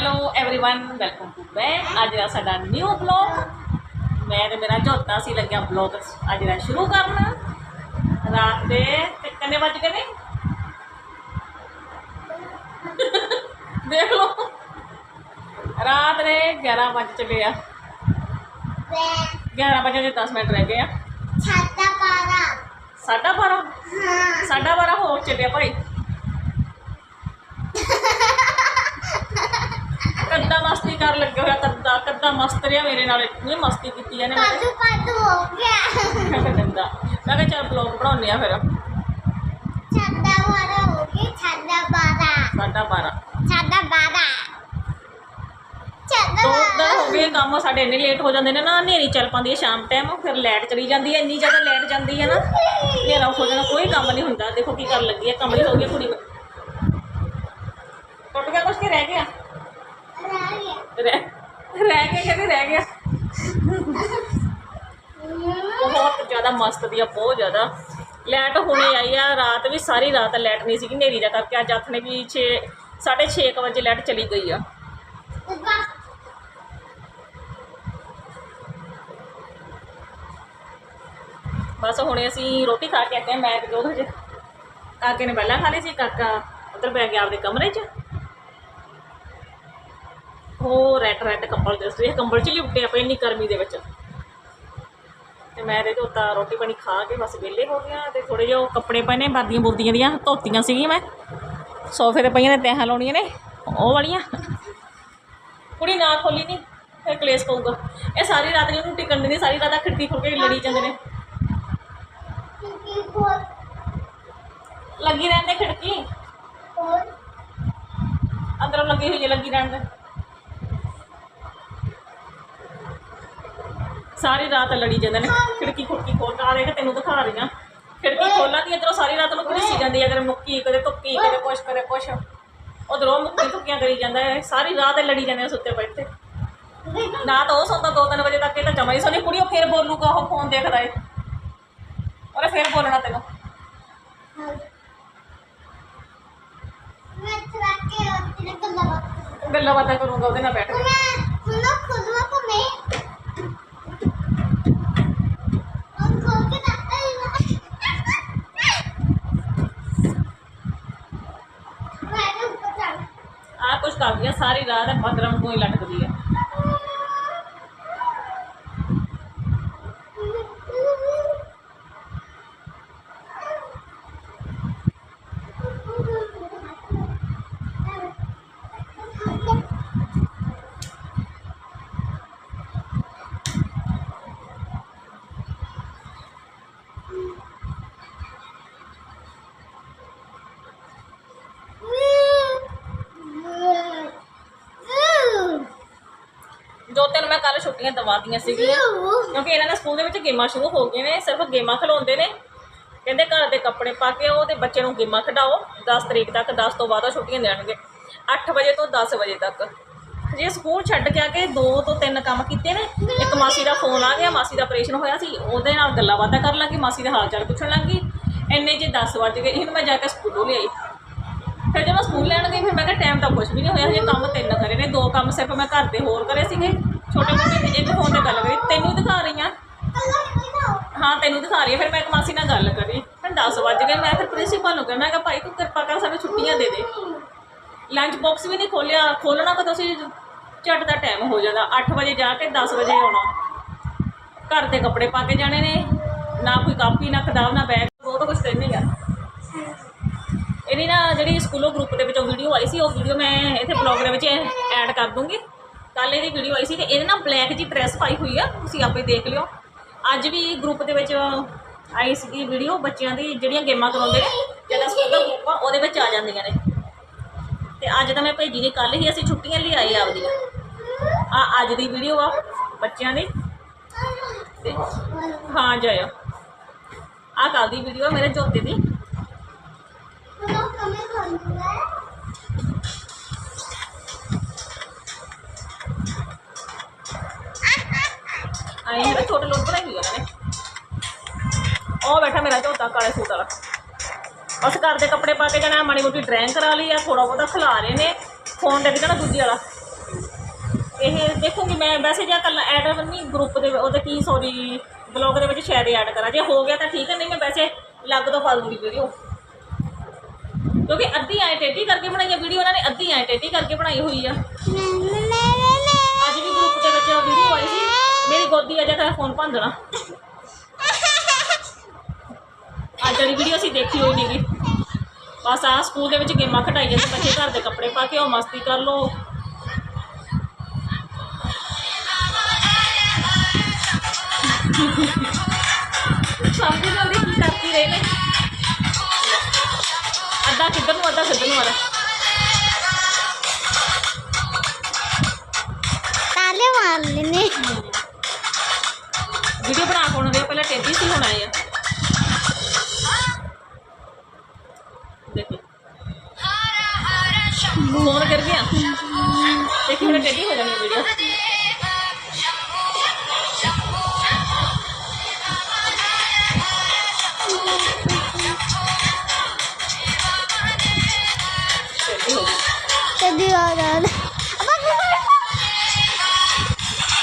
hello everyone welcome to back ਅੱਜ ਦਾ ਸਾਡਾ ਨਿਊ ਬਲੌਗ ਮੈਂ ਤੇ ਮੇਰਾ ਝੋਟਾ ਸੀ ਲੱਗਿਆ ਬਲੌਗ ਅੱਜ ਦਾ ਸ਼ੁਰੂ ਕਰਨਾ ਰਾਤ ਦੇ ਤੇ ਕਿੰਨੇ ਵੱਜ ਗਏ ਨੇ ਦੇਖ ਲਓ ਰਾਤ ਦੇ 11 ਵੱਜ ਚੁੱਕੇ ਆ 11 ਵਜੇ ਦੇ 10 ਮਿੰਟ ਰਹਿ ਗਏ ਆ ਛਾਤਾ ਪਾਰਾ ਸਾਢਾ 12 ਹਾਂ ਸਾਢਾ 12 ਹੋ ਚੱਲਿਆ ਭਾਈ ਕੱਦਾ ਮਸਤੀ ਕਰ ਲੱਗੇ ਹੋਇਆ ਕੱਦਾ ਕੱਦਾ ਮਸਤ ਰਿਹਾ ਮੇਰੇ ਨਾਲ ਇਹ ਮਸਤੀ ਕੀਤੀ ਇਹਨੇ ਮੇਰੇ ਕਾਦੂ ਕਾਦੂ ਹੋ ਗਿਆ। ਮੈਂ ਕਿਹਾ ਚੰਗਾ ਮੈਂ ਕਿਹਾ ਚੱਲ ਬਲੌਗ ਬਣਾਉਂਦੇ ਆ ਫਿਰ। ਛਾਤਾ ਪਾਰਾ ਹੋ ਗਿਆ ਛਾਤਾ ਪਾਰਾ ਸਾਢਾ 12 ਛਾਤਾ ਪਾਰਾ ਛਾਤਾ ਦੋ ਦਿਨ ਪਾਰਾ ਹੋ ਗਏ ਕੰਮ ਸਾਡੇ ਇੰਨੇ ਲੇਟ ਹੋ ਜਾਂਦੇ ਨੇ ਨਾ ਹਨੇਰੀ ਚੱਲ ਪੈਂਦੀ ਹੈ ਸ਼ਾਮ ਟਾਈਮ ਫਿਰ ਲਾਈਟ ਚਲੀ ਜਾਂਦੀ ਹੈ ਇੰਨੀ ਜ਼ਿਆਦਾ ਲਾਈਟ ਜਾਂਦੀ ਹੈ ਨਾ। ਹਨੇਰਾ ਹੋ ਜਾਣਾ ਕੋਈ ਕੰਮ ਨਹੀਂ ਹੁੰਦਾ। ਦੇਖੋ ਕੀ ਕਰਨ ਲੱਗੀ ਹੈ ਕਮਲੀ ਹੋ ਗਈ ਕੁੜੀ। ਟੁੱਟ ਗਿਆ ਕੁਛ ਕਿ ਰਹਿ ਗਿਆ? ਰਹਿ ਰਹਿ ਗਿਆ, ਕਹਿੰਦੇ ਰਹਿ ਗਿਆ। ਬਹੁਤ ਜ਼ਿਆਦਾ ਮਸਤ ਦੀ ਆ, ਬਹੁਤ ਜ਼ਿਆਦਾ। ਲੈਟ ਹੁਣੇ ਆਈ ਆ, ਰਾਤ ਵੀ ਸਾਰੀ ਰਾਤ ਲੈਟ ਨਹੀਂ ਸੀਗੀ, ਹਨੇਰੀ ਦਾ ਕਰਕੇ ਅੱਜ ਹੱਥ ਵੀ 6 6:30 ਵਜੇ ਲੈਟ ਚਲੀ ਗਈ ਆ। ਬਸ ਹੁਣੇ ਅਸੀਂ ਰੋਟੀ ਖਾ ਕੇ ਆਏ ਮੈਂ ਤੇ ਜੋਧ ਹਜੇ ਕਾਕੇ ਨੇ ਪਹਿਲਾਂ ਖਾ ਲਈ ਸੀ, ਕਾਕਾ ਉਧਰ ਬੈ ਗਿਆ ਆਪਦੇ ਕਮਰੇ 'ਚ। ਉਹ ਰੈਡ ਰੈਡ ਕੰਬਲ ਦੇ ਸੀ ਕੰਬਲ 'ਚ ਲਿਪਟੇ ਪਏ ਇੰਨੀ ਗਰਮੀ ਦੇ ਵਿੱਚ। ਤੇ ਮੈਂ ਤੇ ਧੋਤਾ, ਰੋਟੀ ਪਾਣੀ ਖਾ ਕੇ ਬਸ ਵਿਹਲੇ ਹੋ ਗਿਆ ਤੇ ਥੋੜੇ ਜਿਹਾ ਕੱਪੜੇ ਪਏ ਨੇ ਬਾਦੀਆਂ ਬੁਰਦੀਆਂ ਦੀਆਂ ਧੋਤੀਆਂ ਸੀਗੀਆਂ ਮੈਂ। ਸੋਫੇ ਤੇ ਪਈਆਂ ਨੇ, ਤੈਹਾਂ ਲਾਉਣੀਆਂ ਨੇ, ਉਹ ਵਾਲੀਆਂ। ਕੁੜੀ ਨਾ ਖੋਲੀ ਨਹੀਂ ਫਿਰ ਕਲੇਸ਼ ਪਊਗਾ। ਇਹ ਸਾਰੀ ਰਾਤ ਜਿਹਨੂੰ ਟਿਕਣ ਨਹੀਂ ਸਾਰੀ ਰਾਤ ਖਿੜਕੀ ਖੋਲ ਕੇ ਲੜੀ ਜਾਂਦੇ ਨੇ। ਲੱਗੀ ਰਹਿੰਦੇ ਖਿੜਕੀ? ਅੰਦਰੋਂ ਲੱਗੀ ਹੋਈ ਹੈ ਲੱਗੀ ਰਹਿੰਦੇ। ਸਾਰੀ ਰਾਤ ਲੜੀ ਜਾਂਦੇ ਨੇ। ਖਿੜਕੀ ਖੁੜਕੀ ਖੋਲ ਆ ਦੇਖ ਤੈਨੂੰ ਦਿਖਾ ਰਹੀਆਂ ਖਿੜਕੀ ਖੋਲਾਂ ਦੀ ਇਧਰੋਂ ਸਾਰੀ ਰਾਤ ਨੂੰ ਘੁੱਸੀ ਜਾਂਦੀ ਹੈ। ਕਦੇ ਮੁੱਕੀ ਕਦੇ ਧੁੱਕੀ ਕਦੇ ਕੁਛ ਕਦੇ ਕੁਛ। ਉਧਰੋਂ ਮੁੱਕੀ ਧੁੱਕੀਆਂ ਕਰੀ ਜਾਂਦਾ ਹੈ। ਸਾਰੀ ਰਾਤ ਲੜੀ ਜਾਂਦੇ ਆ ਸੁੱਤੇ ਤੇ ਨਾ ਤਾਂ ਉਹ ਸੌਂਦਾ ਦੋ ਤਿੰਨ ਵਜੇ ਤੱਕ ਇਹ ਤਾਂ ਜਮਾ ਹੀ ਸੋਨੀ ਕੁੜੀ ਉਹ ਫੇਰ ਬੋਲੂਗਾ ਉਹ ਫੋਨ ਦੇਖਦਾ ਏ। ਉਹਨੇ ਫੇਰ ਬੋਲਣਾ ਤੈਨੂੰ। ਗੱਲਾਂ ਬਾਤਾਂ ਕਰੂੰਗਾ ਉਹਦੇ ਨਾਲ ਬੈਠ ਕੇ ਮੈਂ ਹੁਣ ਖੁਦਵਾ ਕੋ ਮੈਂ ਉਹ ਖੋਲ ਕੇ ਦੱਸਦਾ ਮੈਂ ਤਾਂ ਉੱਪਰ ਚੜ ਆ ਕੁਛ ਕਰਦੀ ਆ ਸਾਰੀ ਰਾਤ ਬਦਰਮ ਕੋਈ ਲਟਕਦੀ ਆ ਦੋ ਤਿੰਨ ਮੈਂ ਕੱਲ ਛੁੱਟੀਆਂ ਦਵਾਤੀਆਂ ਸੀਗੀਆਂ। ਕਿਉਂਕਿ ਇਹਨਾਂ ਦੇ ਸਕੂਲ ਦੇ ਵਿੱਚ ਗੇਮਾਂ ਸ਼ੁਰੂ ਹੋ ਗਈਆਂ ਨੇ, ਸਿਰਫ ਗੇਮਾਂ ਖਿਲਾਉਂਦੇ ਨੇ। ਕਹਿੰਦੇ ਘਰ ਦੇ ਕੱਪੜੇ ਪਾ ਕੇ ਆਓ ਤੇ ਬੱਚੇ ਨੂੰ ਗੇਮਾਂ ਖਿਡਾਓ। 10 ਤਰੀਕ ਤੱਕ 10 ਤੋਂ ਬਾਅਦ ਛੁੱਟੀਆਂ ਦੇਣਗੇ। 8 ਵਜੇ ਤੋਂ 10 ਵਜੇ ਤੱਕ। ਜੇ ਸਕੂਲ ਛੱਡ ਕੇ ਆ ਕੇ ਦੋ ਤੋਂ ਤਿੰਨ ਕੰਮ ਕੀਤੇ ਨੇ, ਇੱਕ ਮਾਸੀ ਦਾ ਫੋਨ ਆ ਗਿਆ, ਮਾਸੀ ਦਾ ਆਪਰੇਸ਼ਨ ਹੋਇਆ ਸੀ, ਉਹਦੇ ਨਾਲ ਗੱਲਾਂ ਬਾਤਾਂ ਕਰਨ ਲੱਗੀ, ਮਾਸੀ ਦਾ ਹਾਲ ਚਾਲ ਪੁੱਛਣ ਲੱਗੀ। ਇੰਨੇ ਜੇ 10 ਵੱਜ ਗਏ, ਇਹਨੂੰ ਮੈਂ ਜਾ ਕੇ ਸਕੂਲੋਂ ਲਿਆਈ। ਫਿਰ ਜਦੋਂ ਮੈਂ ਸਕੂਲ ਲੈਣ ਗਈ, ਫਿਰ ਮੈਂ ਕਿਹਾ ਟਾਈਮ ਤਾਂ ਕੁਝ ਵੀ ਨਹੀਂ ਹੋਇਆ, ਹਜੇ ਕੰਮ ਦੋ ਕੰਮ ਸਿਰਫ ਮੈਂ ਘਰ ਦੇ ਹੋਰ ਕਰੇ ਸੀਗੇ, ਛੋਟੇ ਮੋਟੇ ਤੇ ਇੱਕ ਫੋਨ ਤੇ ਗੱਲ ਕਰੀ ਤੈਨੂੰ ਦਿਖਾ ਰਹੀ ਹਾਂ। ਹਾਂ, ਤੈਨੂੰ ਦਿਖਾ ਰਹੀ ਹਾਂ, ਫਿਰ ਮੈਂ ਇੱਕ ਮਾਸੀ ਨਾਲ ਗੱਲ ਕਰੀ। ਫਿਰ 10 ਵੱਜ ਗਏ, ਮੈਂ ਫਿਰ ਪ੍ਰਿੰਸੀਪਲ ਨੂੰ ਕਿਹਾ, ਮੈਂ ਕਿਹਾ, ਭਾਈ ਤੂੰ ਕਿਰਪਾ ਕਰ ਸਾਨੂੰ ਛੁੱਟੀਆਂ ਦੇ ਦੇ। ਲੰਚ ਬਾਕਸ ਵੀ ਨਹੀਂ ਖੋਲਿਆ, ਖੋਲਣਾ ਤਾਂ ਤੁਸੀਂ ਝਟ ਦਾ ਟਾਈਮ ਹੋ ਜਾਂਦਾ 8 ਵਜੇ ਜਾ ਕੇ 10 ਵਜੇ ਆਉਣਾ। ਘਰ ਦੇ ਕੱਪੜੇ ਪਾ ਕੇ ਜਾਣੇ ਨੇ, ਨਾ ਕੋਈ ਕਾਪੀ, ਨਾ ਕਿਤਾਬ, ਨਾ ਬੈਗ ਬਹੁਤ ਕੁਝ ਕਰਨੀ ਆ। ਇਹਦੀ ਨਾ ਜਿਹੜੀ ਸਕੂਲੋਂ ਗਰੁੱਪ ਦੇ ਵਿੱਚੋਂ ਵੀਡੀਓ ਆਈ ਸੀ, ਉਹ ਵੀਡੀਓ ਮੈਂ ਇੱਥੇ ਬਲੌਗ ਦੇ ਵਿੱਚ ਐਡ ਕਰ ਦੂੰਗੀ। ਕੱਲ ਇਹਦੀ ਵੀਡੀਓ ਆਈ ਸੀ ਤੇ ਇਹਦੇ ਨਾ ਬਲੈਕ ਜੀ ਡਰੈਸ ਪਾਈ ਹੋਈ ਆ, ਤੁਸੀਂ ਆਪੇ ਦੇਖ ਲਿਓ। ਅੱਜ ਵੀ ਗਰੁੱਪ ਦੇ ਵਿੱਚ ਆਈ ਸੀਗੀ ਵੀਡੀਓ ਬੱਚਿਆਂ ਦੀ ਜਿਹੜੀਆਂ ਗੇਮਾਂ ਕਰਾਉਂਦੇ ਨੇ ਜਿਹੜਾ ਸਕੂਲ ਦਾ ਗਰੁੱਪ ਆ, ਉਹਦੇ ਵਿੱਚ ਆ ਜਾਂਦੀਆਂ ਨੇ। ਤੇ ਅੱਜ ਤਾਂ ਮੈਂ ਭੇਜੀ ਨਹੀਂ ਕੱਲ ਹੀ ਅਸੀਂ ਛੁੱਟੀਆਂ ਲਈ ਆਏ ਆਪਦੀਆਂ। ਆ ਅੱਜ ਦੀ ਵੀਡੀਓ ਆ, ਬੱਚਿਆਂ ਦੀ। ਤੇ ਹਾਂ, ਜਾਇਓ। ਆ ਕੱਲ ਦੀ ਵੀਡੀਓ ਆ ਮੇਰੇ ਜੋਤੇ ਦੀ। ਆਏ ਹੈ ਛੋਟੇ ਲੋਕ ਬਣਾਈ ਹੋਈ ਉਹਨਾਂ ਨੇ ਉਹ ਬੈਠਾ ਮੇਰਾ ਝੋਟਾ ਕਾਲੇ ਸੂਟ ਵਾਲਾ। ਬਸ ਘਰ ਦੇ ਕੱਪੜੇ ਪਾ ਕੇ ਜਾਣਾ, ਮਾੜੀ ਮੋਟੀ ਡਰਾਇੰਗ ਕਰਾ ਲਈ ਆ ਥੋੜਾ ਬਹੁਤਾ ਖਿਲਾ ਰਹੇ ਨੇ ਫੋਨ ਦੇ ਵੀ ਦੂਜੀ ਵਾਲਾ। ਇਹ ਦੇਖੂੰਗੀ ਮੈਂ, ਵੈਸੇ ਜੇ ਕੱਲਾ ਐਡ ਨਹੀਂ ਗਰੁੱਪ ਦੇ ਉਹਦੇ ਕੀ ਸੌਰੀ ਬਲੌਗ ਦੇ ਵਿੱਚ ਸ਼ਾਇਦ ਐਡ ਕਰਾਂ। ਜੇ ਹੋ ਗਿਆ ਤਾਂ ਠੀਕ ਹੈ ਨਹੀਂ ਮੈਂ ਵੈਸੇ ਲੱਗ ਤੋਂ ਪਾ ਦੂੰਗੀ ਵੀਡੀਓ ਕਿਉਂਕਿ ਅੱਧੀ ਐ ਟੇਢੀ ਕਰਕੇ ਬਣਾਈ ਹੈ ਵੀਡੀਓ ਉਹਨਾਂ ਨੇ ਅੱਧੀ ਐ ਟੇਢੀ ਕਰਕੇ ਬਣਾਈ ਹੋਈ ਆ। ਅੱਜ ਵੀ ਗਰੁੱਪ ਦੇ ਵਿੱਚ ਵੀਡੀਓ ਆਈ ਸੀ। ਮੇਰੀ ਗੋਦੀ ਅਜੇ ਤਾਂ ਫੋਨ ਭੰਦਣਾ ਅੱਜ ਵਾਲੀ ਵੀਡੀਓ ਅਸੀਂ ਦੇਖੀ ਹੋਈ ਨਹੀਂਗੀ ਬਸ ਆ ਸਕੂਲ ਦੇ ਵਿੱਚ ਗੇਮਾਂ ਖਟਾਈ ਜਾਂਦੇ, ਬੱਚੇ ਘਰ ਦੇ ਕੱਪੜੇ ਪਾ ਕੇ ਉਹ ਮਸਤੀ ਕਰ ਲੋ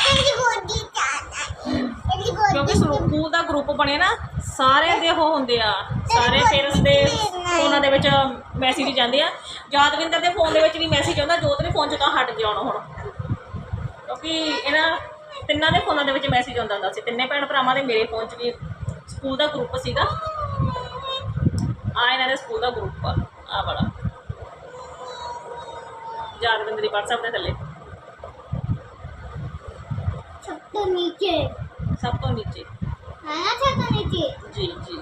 ਤੇਰੀ ਗੋਦੀ ਚਾਹਤਾ ਤੇਰੀ ਕਿਉਂਕਿ ਸਕੂਲ ਦਾ ਗਰੁੱਪ ਬਣਿਆ ਨਾ ਸਾਰਿਆਂ ਦੇ ਉਹ ਹੁੰਦੇ ਆ। ਸਾਰੇ ਪੇਰੈਂਟਸ ਦੇ ਫੋਨਾਂ ਦੇ ਵਿੱਚ ਮੈਸੇਜ ਜਾਂਦੇ ਆ। ਯਾਦਵਿੰਦਰ ਦੇ ਫੋਨ ਦੇ ਵਿੱਚ ਵੀ ਮੈਸੇਜ ਆਉਂਦਾ ਜੋਤ ਦੇ ਫੋਨ 'ਚ ਤਾਂ ਹਟ ਗਿਆ ਹੁਣ। ਕਿਉਂਕਿ ਇਹਨਾਂ ਤਿੰਨਾਂ ਦੇ ਫੋਨਾਂ ਦੇ ਵਿੱਚ ਮੈਸੇਜ ਆਉਂਦਾ ਹੁੰਦਾ ਸੀ। ਤਿੰਨੇ ਭੈਣ ਭਰਾਵਾਂ ਦੇ ਮੇਰੇ ਫੋਨ 'ਚ ਵੀ ਸਕੂਲ ਦਾ ਗਰੁੱਪ ਸੀਗਾ। ਆ ਇਹਨਾਂ ਦੇ ਸਕੂਲ ਦਾ ਗਰੁੱਪ ਆ ਆ ਵਾਲਾ। ਯਾਦਵਿੰਦਰ ਦੀ WhatsApp ਦੇ ਥੱਲੇ। ਛੱਤ ਨੀਚੇ। ਸਭ ਤੋਂ ਨੀਚੇ। ਹੈ ਨਾ ਛੱਤ ਨੀਚੇ। ਜੀ ਜੀ।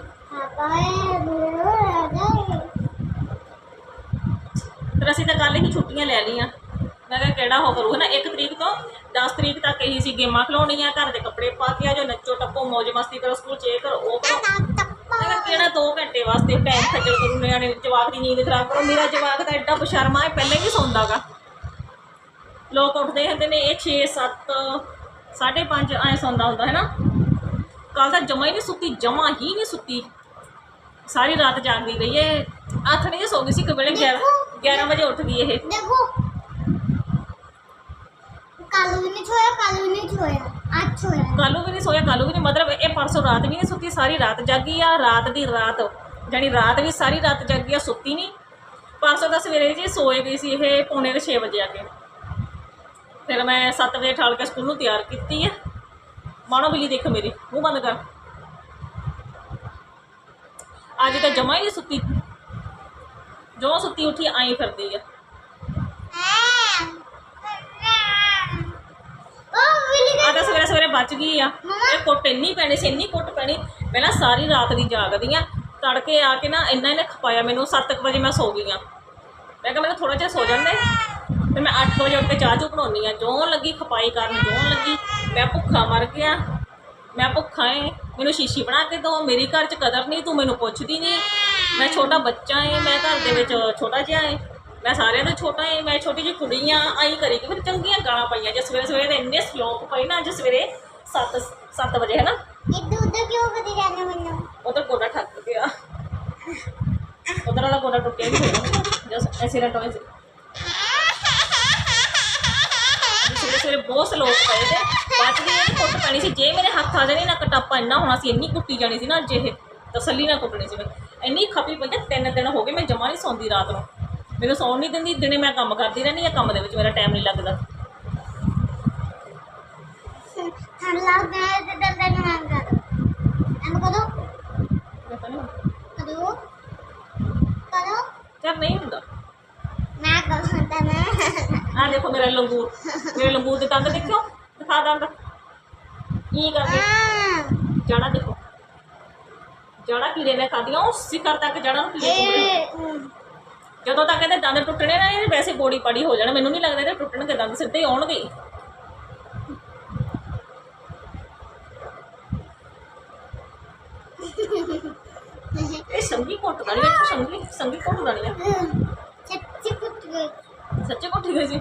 ਫਿਰ ਅਸੀਂ ਤਾਂ ਕੱਲ ਹੀ ਛੁੱਟੀਆਂ ਲੈ ਲਈਆਂ। ਮੈਂ ਕਿਹਾ ਕਿਹੜਾ ਹੋ ਕਰੂ ਨਾ 1 ਤਰੀਕ ਤੋਂ 10 ਤਰੀਕ ਤੱਕ ਇਹੀ ਸੀ ਗੇਮਾਂ ਖਿਲਾਉਣੀਆਂ ਘਰ ਦੇ ਕੱਪੜੇ ਪਾ ਕੇ ਆ ਜੋ ਨੱਚੋ, ਟੱਪੋ ਮौज ਮਸਤੀ ਕਰੋ, ਸਕੂਲ ਚ ਇਹ ਕਰੋ, ਉਹ ਕਰੋ। ਮੈਂ ਕਿਹਾ ਕਿਹੜਾ 2 ਘੰਟੇ ਵਾਸਤੇ ਟਾਈਮ ਖੱਜਲ ਕਰੂ ਨਿਆਣੇ ਜਵਾਕ ਦੀ ਨੀਂਦ ਖਰਾਬ ਕਰੋ? ਮੇਰਾ ਜਵਾਕ ਤਾਂ ਐਡਾ ਬਸ਼ਰਮਾ ਹੈ ਪਹਿਲਾਂ ਹੀ ਸੌਂਦਾਗਾ ਲੋਕ ਉੱਠਦੇ ਹੁੰਦੇ ਨੇ, ਇਹ 6 7 5:30 ਐ ਸੌਂਦਾ ਹੁੰਦਾ, ਹੈ ਨਾ? ਕੱਲ ਤਾਂ ਜਮਾ ਹੀ ਨਹੀਂ ਸੁੱਤੀ, ਜਮਾ ਹੀ ਨਹੀਂ ਸੁੱਤੀ। ਸਾਰੀ ਰਾਤ ਜਾਗਦੀ ਰਹੀ ਏ। ਅੱਠ ਨਹੀਂ ਸੌ ਗਈ ਸੀ ਇੱਕ ਵੇਲੇ 11 11 ਵਜੇ ਉੱਠ ਗਈ ਇਹ। ਦੇਖੋ। ਕਾਲੂ ਵੀ ਨਹੀਂ ਛੋਇਆ ਕਾਲੂ ਵੀ ਨਹੀਂ ਛੋਇਆ ਅੱਜ ਛੋਇਆ ਕਾਲੂ ਵੀ ਨਹੀਂ ਸੋਇਆ ਕਾਲੂ ਵੀ ਨਹੀਂ ਮਤਲਬ ਇਹ ਪਰਸੋਂ ਰਾਤ ਵੀ ਨਹੀਂ ਸੁੱਤੀ ਸਾਰੀ ਰਾਤ ਜਾਗੀ ਆ ਰਾਤ ਦੀ ਰਾਤ। ਜਾਣੀ ਰਾਤ ਵੀ ਸਾਰੀ ਰਾਤ ਜਾਗੀ ਆ ਸੁੱਤੀ ਨਹੀਂ ਪਰਸੋਂ ਦਾ ਸਵੇਰੇ ਜੀ ਸੋਏ ਗਈ ਸੀ ਇਹ ਪੌਣੇ ਕੁ ਛੇ ਵਜੇ ਆ ਕੇ। ਫਿਰ ਮੈਂ 7 ਵਜੇ ਠਾਲ ਕੇ ਸਕੂਲ ਨੂੰ ਤਿਆਰ ਕੀਤੀ ਹੈ ਮਾਣੋ ਬਿੱਲੀ ਦੇਖ ਮੇਰੀ ਮੂੰਹ ਬੰਦ ਕਰ। ਅੱਜ ਤਾਂ ਜਮਾ ਹੀ ਨਹੀਂ ਸੁੱਤੀ। ਜੋ ਸੁੱਤੀ ਉੱਠੀ ਆਈ ਫਿਰਦੀ ਆ। ਆ ਤਾਂ ਸਵੇਰੇ ਸਵੇਰੇ ਬਚ ਗਈ ਆ। ਇਹ ਕੁੱਟ ਇੰਨੀ ਪੈਣੀ ਸੀ ਇੰਨੀ ਕੁੱਟ ਪੈਣੀ। ਪਹਿਲਾਂ ਸਾਰੀ ਰਾਤ ਦੀ ਜਾਗਦੀ ਆ ਤੜਕੇ ਆ ਕੇ ਨਾ ਇੰਨਾ ਇਹਨੇ ਖਪਾਇਆ ਮੈਨੂੰ 7 ਵਜੇ ਮੈਂ ਸੋ ਗਈ ਆ। ਮੈਂ ਕਿਹਾ ਮੈਨੂੰ ਥੋੜਾ ਜਿਹਾ ਸੋ ਜਾਂਦੇ। ਫਿਰ ਮੈਂ 8 ਵਜੇ ਉੱਠ ਕੇ ਚਾਹ ਚੂ ਬਣਾਉਣੀ ਆ। ਜੋ ਲੱਗੀ ਖਪਾਈ ਕਰਨ ਜੋ ਲੱਗੀ। ਮੈਂ ਭੁੱਖਾ ਮਰ ਗਿਆ। ਮੈਂ ਭੁੱਖਾ ਏ। ਮੈਨੂੰ ਸ਼ੀਸ਼ੀ ਬਣਾ ਕੇ ਦੋ ਮੇਰੀ ਘਰ 'ਚ ਕਦਰ ਨਹੀਂ ਤੂੰ ਮੈਨੂੰ ਪੁੱਛਦੀ ਨਹੀਂ। ਮੈਂ ਛੋਟਾ ਬੱਚਾ ਏ ਮੈਂ ਘਰ ਦੇ ਵਿੱਚ ਛੋਟਾ ਜਿਹਾ ਏ। ਮੈਂ ਸਾਰਿਆਂ ਤੋਂ ਛੋਟਾ ਏ ਮੈਂ ਛੋਟੀ ਜਿਹੀ ਕੁੜੀ ਆ ਆਈ ਕਰੇਗੀ ਫਿਰ ਚੰਗੀਆਂ ਗਾਲਾਂ ਪਾਈਆਂ ਜੇ ਸਵੇਰੇ ਸਵੇਰੇ ਦੇ ਇੰਨੇ ਸਲੋਕ ਪਏ ਨਾ ਅੱਜ ਸਵੇਰੇ 7 7 ਵਜੇ ਹੈ ਨਾ? ਇੱਧਰ ਉੱਧਰ ਕਿਉਂ ਕਰੀ ਜਾਂਦੇ ਮੈਨੂੰ? ਉਧਰ ਗੋਡਾ ਠੱਕ ਗਿਆ। ਉਧਰ ਵਾਲਾ ਗੋਡਾ ਟੁੱਟਿਆ ਵੀ ਹੋਇਆ। ਜਸ ਐਕਸੀਡੈਂਟ ਹੋਇਆ ਸਵੇਰੇ ਬਹੁਤ ਸਲੋਕ ਪਏ ਤੇ ਬਾਅਦ ਵੀ ਇਹ ਕੁੱਟ ਪੈਣੀ ਸੀ। ਜੇ ਮੇਰੇ ਹੱਥ ਆ ਜਾਣੀ ਨਾ ਕਟਾਪਾ ਇੰਨਾ ਹੋਣਾ ਸੀ ਇੰਨੀ ਕੁੱਟੀ ਜਾਣੀ ਸੀ ਨਾ ਅੱਜ ਇਹ ਤਸੱਲੀ ਨਾਲ ਕੁੱਟਣੀ ਸੀ ਮੈਂ। ਇੰਨੀ ਖਪੀ ਪਈ ਤਿੰਨ ਦਿਨ ਹੋ ਗਏ ਮੈਂ ਜਮਾ ਨਹੀਂ ਸੌਂਦੀ ਰਾਤ ਨੂੰ। ਮੈਨੂੰ ਸੌਣ ਨਹੀਂ ਦਿੰਦੀ ਦਿਨੇ ਮੈਂ ਕੰਮ ਕਰਦੀ ਰਹਿੰਦੀ ਆ ਕੰਮ ਦੇ ਵਿੱਚ ਮੇਰਾ ਟਾਈਮ ਨਹੀਂ ਲੱਗਦਾ। ਠੰਡ ਲੱਗਦਾ ਹੈ ਤੇ ਦਰਦ ਨੂੰ ਮੰਗ ਕਰ ਪਤਾ ਨਹੀਂ। ਕਦੋਂ? ਕਦੋਂ? ਚੱਲ ਨਹੀਂ ਹੁੰਦਾ। ਤਾਂ ਨਾ ਦੇਖੋ ਮੇਰਾ ਲੰਗੂਰ। ਮੇਰੇ ਲੰਗੂਰ ਦੇ ਦੰਦ ਦੇਖਿਓ ਦਿਖਾ ਦੰਦ। ਕੀ ਕਰਦੇ? ਜੜਾ ਦੇਖੋ। ਜੜਾ ਕੀੜੇ ਨੇ ਖਾਦੀਆਂ ਉਹ ਸਿਖਰ ਤੱਕ ਜੜਾ ਨੂੰ ਕੀੜੇ ਜਦੋਂ ਤੱਕ ਇਹਦੇ ਦੰਦ ਟੁੱਟਣੇ ਨਾ ਇਹ ਵੈਸੇ ਬੋੜੀ ਪੜੀ ਹੋ ਜਾਣਾ। ਮੈਨੂੰ ਨਹੀਂ ਲੱਗਦਾ ਇਹਦੇ ਟੁੱਟਣਗੇ ਦੰਦ ਸਿੱਧੇ ਆਉਣਗੇ। ਇਹ ਸੰਗੀ ਦਾਣੀ ਵਿੱਚ ਸੰਗੀ ਸੰਗੀ ਦਾਣੀ ਆ ਸੱਚੀ ਕੁੱਟ ਗਈ ਸੱਚੇ ਘੁੱਟ ਗਈ ਸੀ।